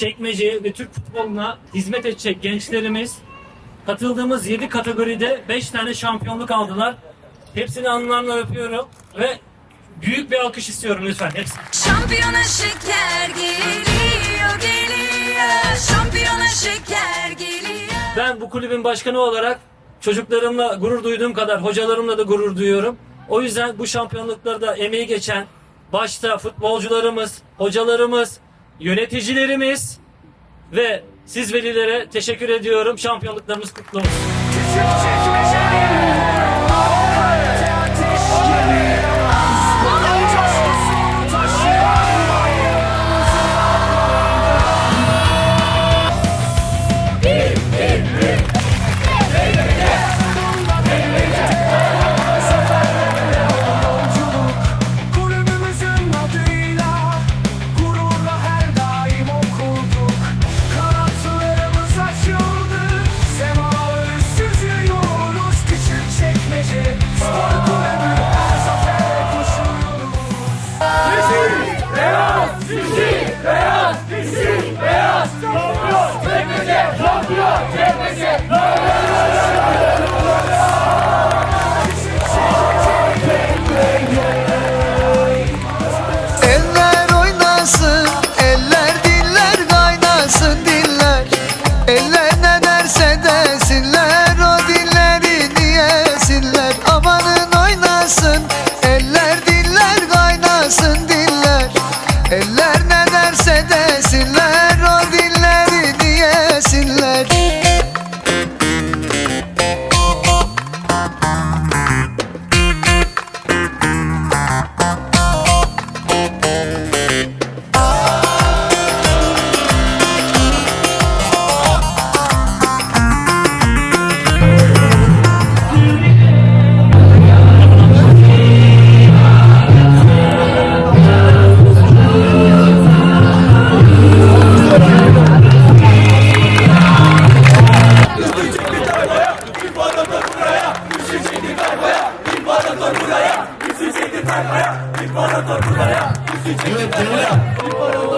çekmece ve Türk futboluna hizmet edecek gençlerimiz katıldığımız 7 kategoride 5 tane şampiyonluk aldılar. Hepsini anılarla öpüyorum ve büyük bir alkış istiyorum lütfen hepsi. Şampiyona şeker geliyor geliyor Şampiyona şeker geliyor Ben bu kulübün başkanı olarak çocuklarımla gurur duyduğum kadar hocalarımla da gurur duyuyorum. O yüzden bu şampiyonluklarda emeği geçen başta futbolcularımız, hocalarımız, yöneticilerimiz ve siz velilere teşekkür ediyorum. Şampiyonluklarımız kutlu olsun. Eller diller kaynasın diller. Eller kaymaya İmparator buraya Üstü çekin buraya İmparator